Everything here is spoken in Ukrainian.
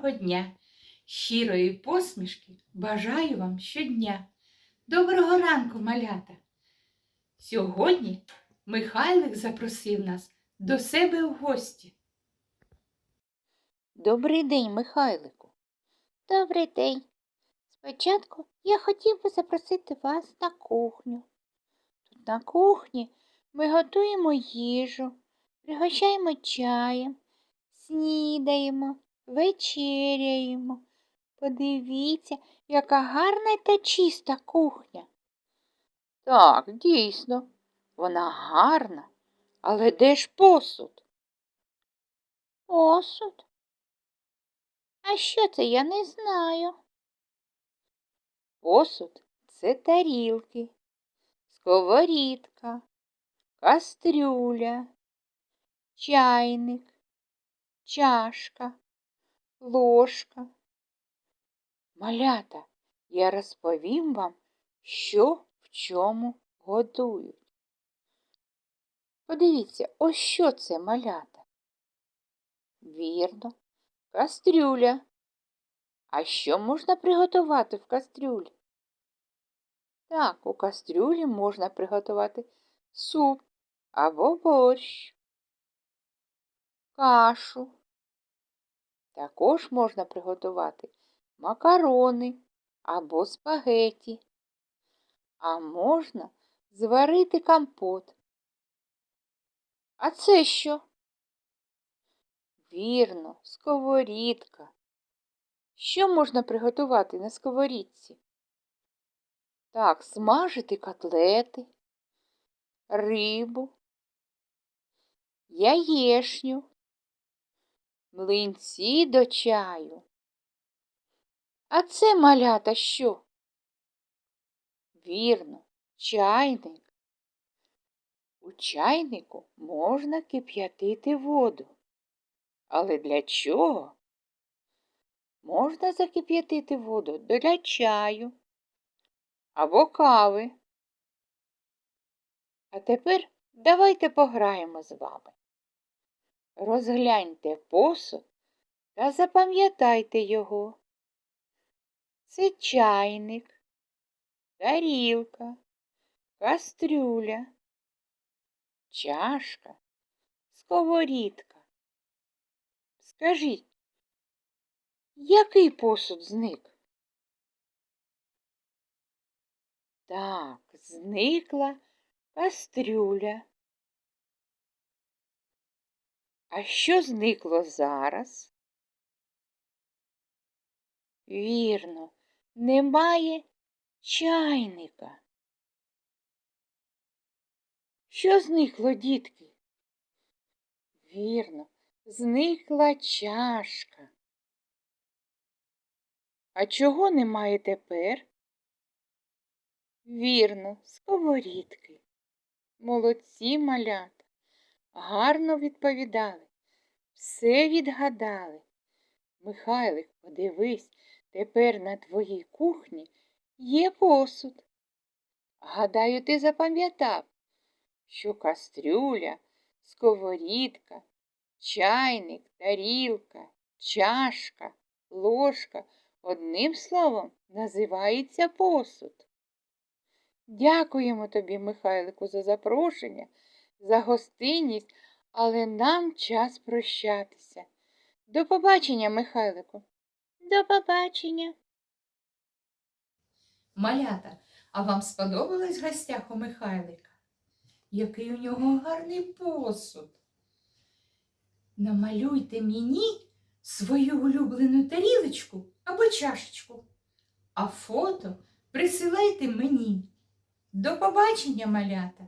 Доброго дня, щирої посмішки бажаю вам щодня. Доброго ранку, малята! Сьогодні Михайлик запросив нас до себе в гості. Добрий день, Михайлику. Добрий день. Спочатку я хотів би запросити вас на кухню. Тут на кухні ми готуємо їжу, пригощаємо чаєм, снідаємо, вечеряємо. Подивіться, яка гарна та чиста кухня. Так, дійсно, вона гарна, але де ж посуд? Посуд? А що це я не знаю? Посуд це тарілки, сковорідка, кастрюля, чайник, чашка, ложка. Малята, я розповім вам, що в чому готують. Подивіться, ось що це малята. Вірно, Кастрюля. А що можна приготувати в кастрюлі? Так, у кастрюлі можна приготувати суп або борщ, кашу. Також можна приготувати макарони або спагеті. А можна зварити компот. А це що? Вірно, сковорідка. Що можна приготувати на сковорідці? Так, смажити котлети, рибу, яєшню, млинці до чаю. А це малята що? Вірно, чайник. У чайнику можна кип'ятити воду. Але для чого? Можна закип'ятити воду для чаю або кави. А тепер давайте пограємо з вами. Розгляньте посуд та запам'ятайте його. Це чайник, тарілка, кастрюля, чашка, сковорідка. Скажіть, який посуд зник? Так, зникла кастрюля. А що зникло зараз? Вірно, немає чайника. Що зникло, дітки? Вірно, зникла чашка. А чого немає тепер? Вірно, сковорідки. Молодці малята. Гарно відповідали. Все відгадали. Михайлик, подивись, тепер на твоїй кухні є посуд. Гадаю, ти запам'ятав, що кастрюля, сковорідка, чайник, тарілка, чашка, ложка одним словом називається посуд. Дякуємо тобі, Михайлику, за запрошення, за гостинність, але нам час прощатися. До побачення, Михайлику. До побачення. Малята, а вам сподобалось в гостях у Михайлика? Який у нього гарний посуд. Намалюйте мені свою улюблену тарілочку або чашечку, а фото присилайте мені. До побачення, малята!